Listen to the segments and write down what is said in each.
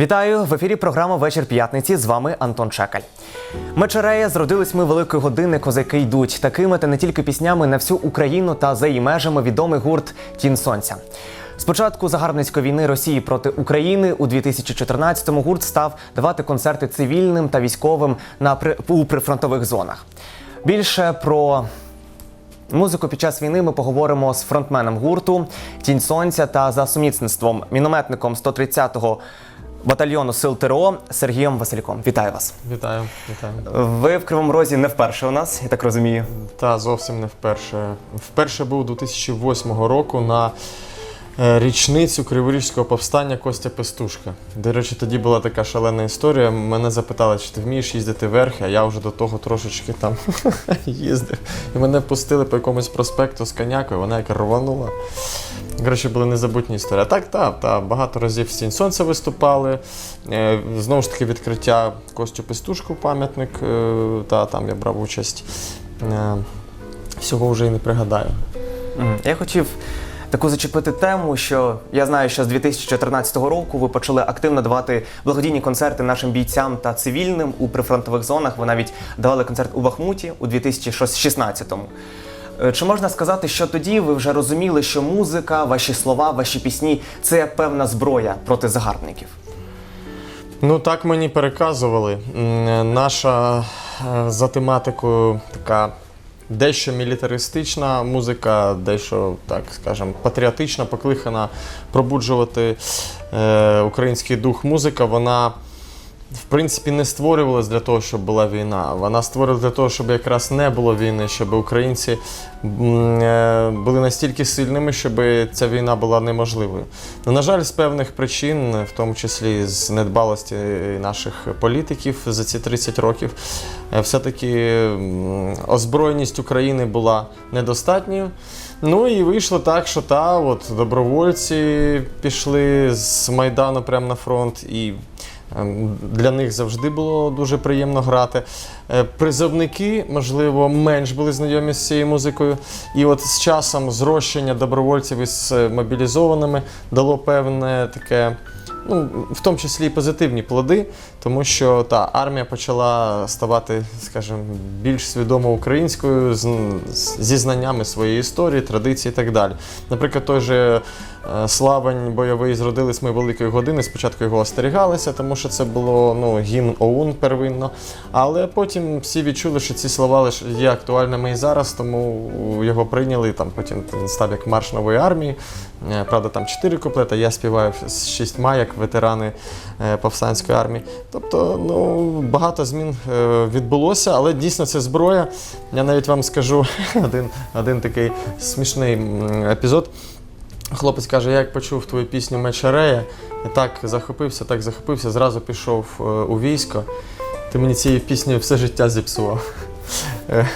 Вітаю в ефірі. Програма Вечір п'ятниці. З вами Антон Чекаль. Мечерея зродились ми великої години. Козаки йдуть такими та не тільки піснями на всю Україну та за її межами відомий гурт Тінь Сонця. Спочатку загарбницької війни Росії проти України у 2014-му гурт став давати концерти цивільним та військовим на при- у прифронтових зонах. Більше про Музику під час війни ми поговоримо з фронтменом гурту Тінь Сонця та за сумісництвом мінометником 130-го батальйону сил ТРО Сергієм Васильком. Вітаю вас. Вітаю, вітаю. Ви в Кривому Розі не вперше у нас, я так розумію. Та зовсім не вперше. Вперше був 2008 року на е, річницю Криворізького повстання Костя Пестушка. До речі, тоді була така шалена історія. Мене запитали, чи ти вмієш їздити верхи, а я вже до того трошечки там їздив. І мене пустили по якомусь проспекту з конякою, вона як рванула. Коротше, були незабутні історії. А так, так, та, багато разів Сінь Сонця виступали. Е, знову ж таки, відкриття Костю Пестушку пам'ятник. Е, та, там я брав участь. Е, всього вже і не пригадаю. Я хотів таку зачепити тему, що я знаю, що з 2014 року ви почали активно давати благодійні концерти нашим бійцям та цивільним у прифронтових зонах. Ви навіть давали концерт у Бахмуті у 2016-му. Е, Чи можна сказати, що тоді ви вже розуміли, що музика, ваші слова, ваші пісні це певна зброя проти загарбників? Ну так мені переказували. Наша е, за тематикою така дещо мілітаристична музика, дещо, так скажемо, патріотична, покликана пробуджувати е, український дух музика. Вона. В принципі, не створювалась для того, щоб була війна. Вона створювалася для того, щоб якраз не було війни, щоб українці е, були настільки сильними, щоб ця війна була неможливою. Ну, на жаль, з певних причин, в тому числі з недбалості наших політиків за ці 30 років, е, все-таки озброєність України була недостатньою. Ну і вийшло так, що та от добровольці пішли з Майдану прямо на фронт і. Ем, Для них завжди було дуже приємно грати. Е, Призовники, можливо, менш були знайомі з цією музикою. І от з часом зрощення добровольців із е, мобілізованими дало певне таке, ну, в тому числі і позитивні плоди, тому що та армія почала ставати, скажімо, більш свідомо українською з- зі знаннями своєї історії, традицій і так далі. Наприклад, той же е, Славень бойовий зродились ми великої години. Спочатку його остерігалися, тому що це було ну, гімн ОУН первинно. Але потім всі відчули, що ці слова є актуальними і зараз, тому його прийняли. Там потім він став як марш нової армії. Е, Правда, там чотири куплета. Я співаю з шістьма, як ветерани е, повстанської армії. Тобто, ну багато змін е, відбулося, але дійсно це зброя. Я навіть вам скажу один, один такий смішний епізод. Хлопець каже, я як почув твою пісню Мечерея, і так захопився, так захопився, зразу пішов у військо. Ти мені цією піснею все життя зіпсував. Е,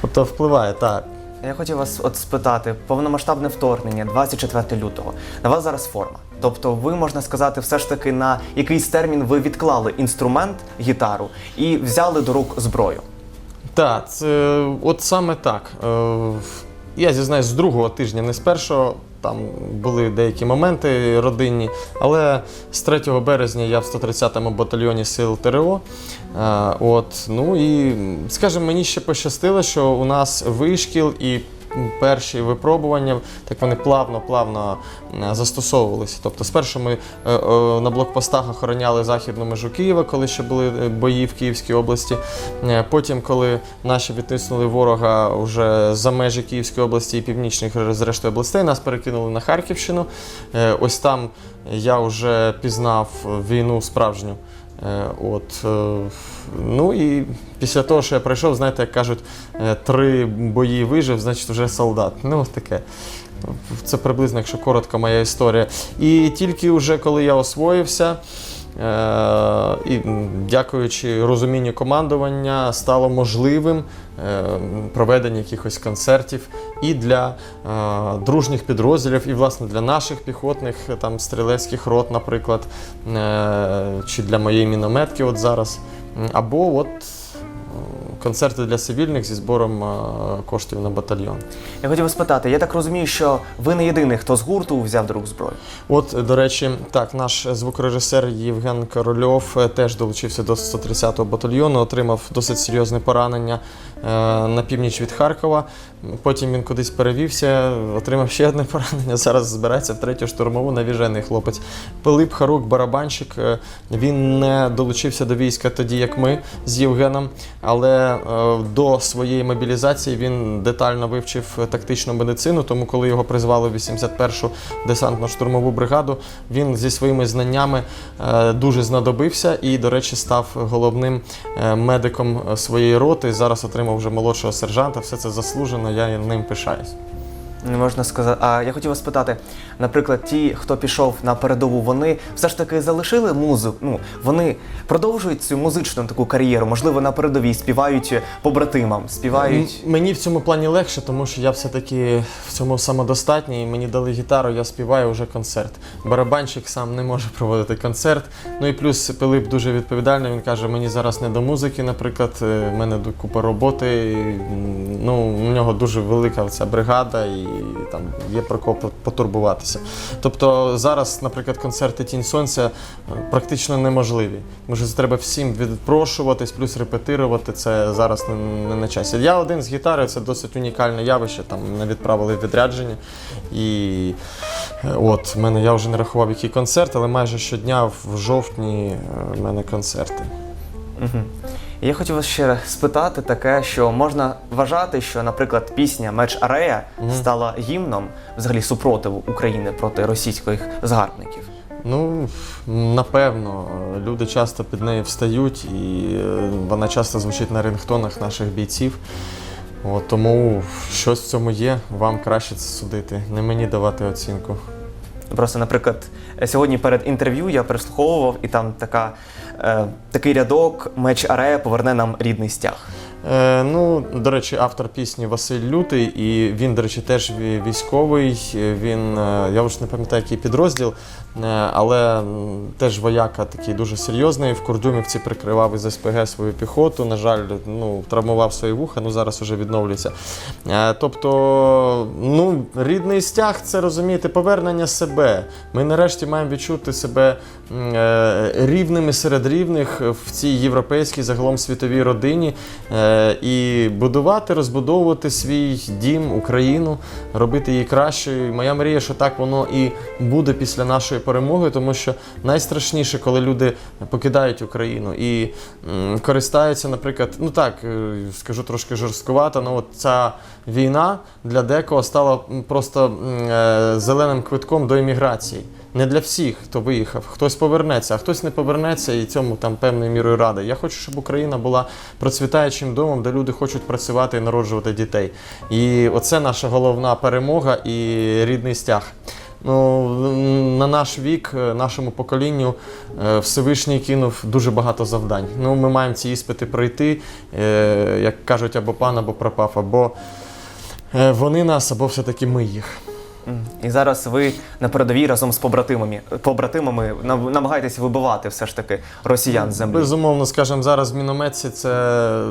Тобто впливає, так. Я хотів вас от спитати, повномасштабне вторгнення 24 лютого. На вас зараз форма. Тобто, ви можна сказати, все ж таки на якийсь термін ви відклали інструмент, гітару і взяли до рук зброю. Так, це от саме так. Е, Я зізнаюсь, з другого тижня, не з першого. Там були деякі моменти родинні, але з 3 березня я в 130-му батальйоні сил ТРО. Е, От, ну і скажімо, мені ще пощастило, що у нас вишкіл і перші випробування, так вони плавно-плавно застосовувалися. Тобто, спершу ми е, е, на блокпостах охороняли західну межу Києва, коли ще були е, бої в Київській області. Потім, коли наші відтиснули ворога вже за межі Київської області і північних зрештою областей, нас перекинули на Харківщину. Ось там я вже пізнав війну справжню. Е, От, е, ну і після того, що я пройшов, знаєте, як кажуть, е, три бої вижив, значить вже солдат. Ну, таке. Це приблизно, якщо коротко, моя історія. І тільки вже коли я освоївся, і дякуючи розумінню командування, стало можливим е, проведення якихось концертів і для е, дружніх підрозділів, і власне для наших піхотних е, там стрілецьких рот, наприклад, е, чи для моєї мінометки, от зараз. Або от. Е, концерти для цивільних зі збором е, коштів на батальйон. Я хотів вас спитати, я так розумію, що ви не єдиний, хто з гурту взяв до рук зброю. От, до речі, так, наш звукорежисер Євген Корольов е, теж долучився до 130-го батальйону, отримав досить серйозне поранення е, на північ від Харкова. Потім він кудись перевівся, отримав ще одне поранення. Зараз збирається в третю штурмову навіжений хлопець. Пилип Харук, барабанщик. е, Він не долучився до війська тоді, як ми з Євгеном, але е, до своєї мобілізації він детально вивчив тактичну медицину. Тому, коли його призвали в 81-шу десантно-штурмову бригаду, він зі своїми знаннями е, дуже знадобився і, до речі, став головним е, медиком своєї роти. Зараз отримав вже молодшого сержанта. Все це заслужено. Я ним пишаюсь. Не можна сказати. А я хотів вас спитати, наприклад, ті, хто пішов на передову, вони все ж таки залишили музику. Ну вони продовжують цю музичну таку кар'єру. Можливо, на передовій співають побратимам, співають. М- Мені в цьому плані легше, тому що я все-таки в цьому самодостатній. Мені дали гітару, я співаю вже концерт. Барабанщик сам не може проводити концерт. Ну і плюс Пилип дуже відповідальний. Він каже: мені зараз не до музики, наприклад, е, в мене купа роботи. Ну, у нього дуже велика ця бригада, і там є про кого потурбуватися. Тобто зараз, наприклад, концерти Тінь Сонця е, практично неможливі. Може, це треба всім відпрошуватись, плюс репетирувати. Це зараз не, на часі. Я один з гітари, це досить унікальне явище. Там мене відправили відрядження. І е, от в мене я вже не рахував, який концерт, але майже щодня в жовтні е, в мене концерти. Угу. Я хотів вас ще спитати таке, що можна вважати, що, наприклад, пісня Меч Арея стала гімном взагалі супротиву України проти російських згарбників. Ну, напевно, люди часто під нею встають, і е, вона часто звучить на рингтонах наших бійців. От, тому щось в цьому є, вам краще це судити, не мені давати оцінку. Просто, наприклад, сьогодні перед інтерв'ю я прислуховував, і там така, такий рядок Меч Арея поверне нам рідний стяг. Е, ну, до речі, автор пісні Василь Лютий, і він, до речі, теж військовий. Він, е, я вже не пам'ятаю, який підрозділ, е, але теж вояка такий дуже серйозний. В Курдюмівці прикривав із СПГ свою піхоту. На жаль, ну, травмував свої вуха, ну зараз уже відновлюється. Е, тобто, ну, рідний стяг це розумієте, повернення себе. Ми нарешті маємо відчути себе е, рівними серед рівних в цій європейській, загалом світовій родині. Е, і будувати, розбудовувати свій дім, Україну, робити її кращою. Моя мрія, що так воно і буде після нашої перемоги, тому що найстрашніше, коли люди покидають Україну і користаються, наприклад, ну так, е, скажу трошки жорсткувато, ну от ця війна для декого стала просто е, зеленим квитком до еміграції. Не для всіх, хто виїхав. Хтось повернеться, а хтось не повернеться, і цьому там певною мірою рада. Я хочу, щоб Україна була процвітаючим домом, де люди хочуть працювати і народжувати дітей. І оце наша головна перемога і рідний стяг. Ну, на наш вік, е, нашому поколінню, е, Всевишній кинув дуже багато завдань. Ну, ми маємо ці іспити пройти, е, як кажуть, або пан, або пропав, або вони нас, або все-таки ми їх. І зараз ви на передовій разом з побратимами, побратимами нам- намагаєтесь вибивати все ж таки росіян з землі. Безумовно, скажімо, зараз в мінометці це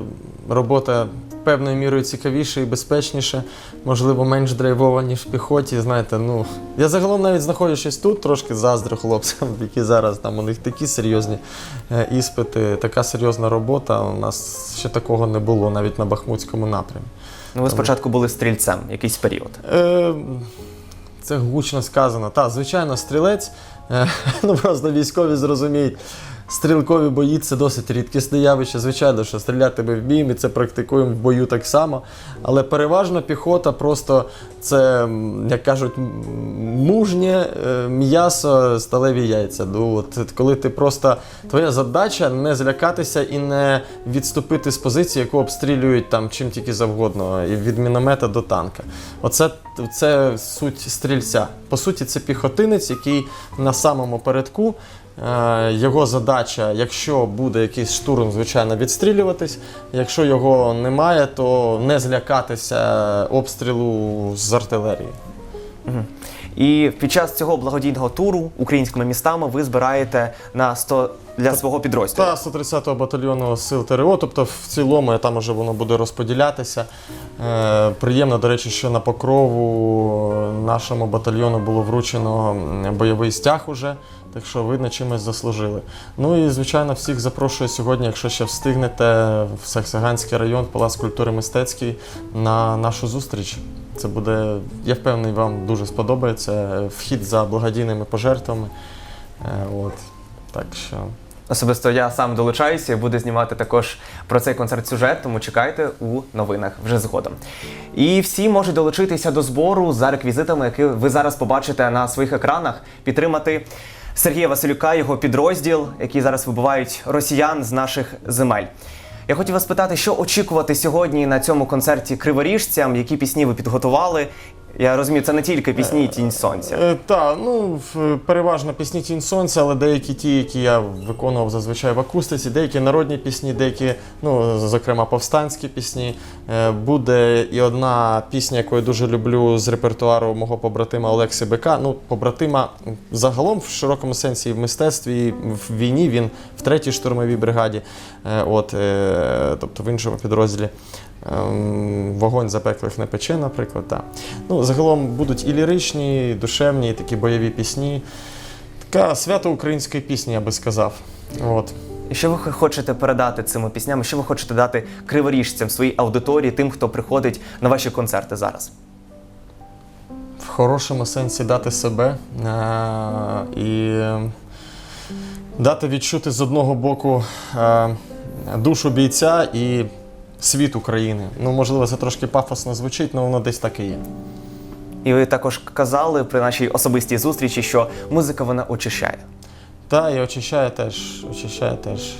робота певною мірою цікавіша і безпечніша, можливо, менш драйвова, ніж в піхоті. Знаєте, ну я загалом навіть знаходячись тут, трошки заздрю хлопцям, які зараз там у них такі серйозні е, іспити, така серйозна робота. У нас ще такого не було навіть на Бахмутському напрямі. Ну, ви спочатку були стрільцем якийсь період. Е, це гучно сказано. Та, звичайно, стрілець. Е, ну просто військові зрозуміють. Стрілкові бої це досить рідкісне явище. Звичайно, що стріляти ми вміємо, і це практикуємо в бою так само. Але переважно піхота просто це, як кажуть, мужнє е, м'ясо, сталеві яйця. Ну, от, коли ти просто твоя задача не злякатися і не відступити з позиції, яку обстрілюють там чим тільки завгодно, і від міномета до танка. Оце це суть стрільця. По суті, це піхотинець, який на самому передку. Е, Його задача, якщо буде якийсь штурм, звичайно, відстрілюватись. Якщо його немає, то не злякатися обстрілу з артилерії. І під час цього благодійного туру українськими містами ви збираєте на 100 для свого підрозділу. Та 130-го батальйону сил ТРО, тобто в цілому там вже воно буде розподілятися. Е, приємно, до речі, що на покрову нашому батальйону було вручено бойовий стяг уже, так що видно, чимось заслужили. Ну і звичайно, всіх запрошую сьогодні, якщо ще встигнете, в Саксаганський район, Палац культури мистецький на нашу зустріч. Це буде, я впевнений, вам дуже сподобається. Вхід за благодійними пожертвами. Е, от. Так що. Особисто я сам долучаюся і буду знімати також про цей концерт сюжет, тому чекайте у новинах вже згодом. І всі можуть долучитися до збору за реквізитами, які ви зараз побачите на своїх екранах, підтримати Сергія Василюка, його підрозділ, які зараз вибивають росіян з наших земель. Я хотів вас питати, що очікувати сьогодні на цьому концерті криворіжцям, які пісні ви підготували. Я розумію, це не тільки пісні Тінь сонця. Е, та, ну в- переважно пісні Тінь Сонця, але деякі ті, які я виконував зазвичай в акустиці, деякі народні пісні, деякі, ну, зокрема, повстанські пісні. Е, Буде і одна пісня, яку я дуже люблю з репертуару мого побратима Олекси Бека. Ну, побратима загалом в широкому сенсі і в мистецтві, і в війні він в третій штурмовій бригаді, е, от, е, тобто в іншому підрозділі. Ем, Вогонь запеклих не пече, наприклад. Так. Ну, загалом будуть і ліричні, і душевні, і такі бойові пісні. Така свято української пісні, я би сказав. От. І що ви хочете передати цими піснями? Що ви хочете дати криворіжцям своїй аудиторії, тим, хто приходить на ваші концерти зараз? В хорошому сенсі дати себе е- і дати відчути з одного боку е- душу бійця і світ України. Ну, можливо, це трошки пафосно звучить, але воно десь так і є. І ви також казали при нашій особистій зустрічі, що музика вона очищає. Та, і очищає теж. Очищає теж.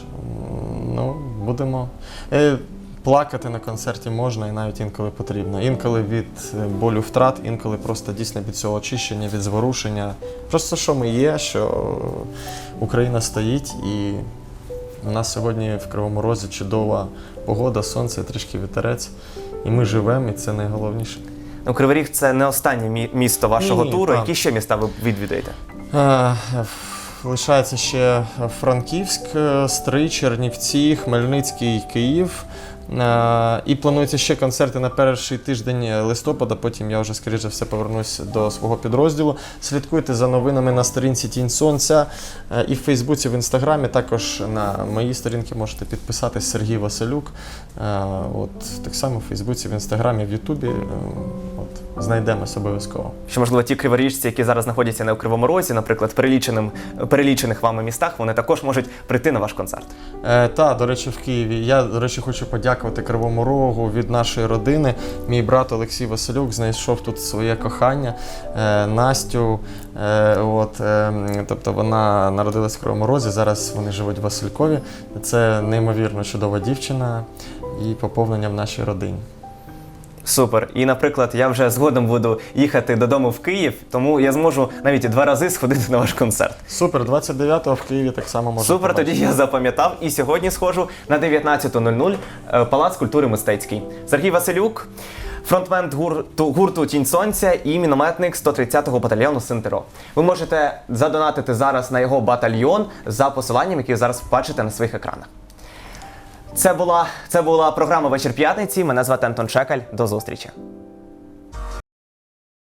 Ну, будемо. Е, плакати на концерті можна і навіть інколи потрібно. Інколи від е, болю втрат, інколи просто дійсно від цього очищення, від зворушення. Просто що ми є, що Україна стоїть і у нас сьогодні в Кривому Розі чудова погода, сонце, трішки вітерець. І ми живемо, і це найголовніше. Ну, Кривий Ріг це не останнє місто вашого Ні, туру. так. Які ще міста ви відвідаєте? Е, Лишається ще Франківськ, е, Стрий, Чернівці, Хмельницький, Київ. Е, І планується ще концерти на перший тиждень листопада. Потім я вже, скоріше все, повернусь до свого підрозділу. Слідкуйте за новинами на сторінці Тінь Сонця е, і в Фейсбуці, в Інстаграмі. Також на мої сторінки можете підписатись Сергій Василюк. Е, От так само в Фейсбуці, в Інстаграмі, в Ютубі. От знайдемось обов'язково. Що можливо ті криворіжці, які зараз знаходяться не у Кривому Розі, наприклад, в переліченим, перелічених вами містах, вони також можуть прийти на ваш концерт. Е, та, до речі, в Києві. Я, до речі, хочу подякувати Кривому Рогу від нашої родини. Мій брат Олексій Василюк знайшов тут своє кохання е, Настю. Е, от, е, тобто вона народилась в Кривому Розі, зараз вони живуть в Василькові. Це неймовірно чудова дівчина і поповнення в нашій родині. Супер. І, наприклад, я вже згодом буду їхати додому в Київ, тому я зможу навіть два рази сходити на ваш концерт. Супер, 29-го в Києві так само можна. Супер, побачити. тоді я запам'ятав і сьогодні схожу на 19.00 е, Палац культури мистецький. Сергій Василюк, фронтмен гурту, гурту Тінь Сонця і мінометник 130-го батальйону Синтеро. Ви можете задонатити зараз на його батальйон за посиланням, яке ви зараз бачите на своїх екранах. Це була, це була програма Вечір п'ятниці. Мене звати Антон Чекаль. До зустрічі.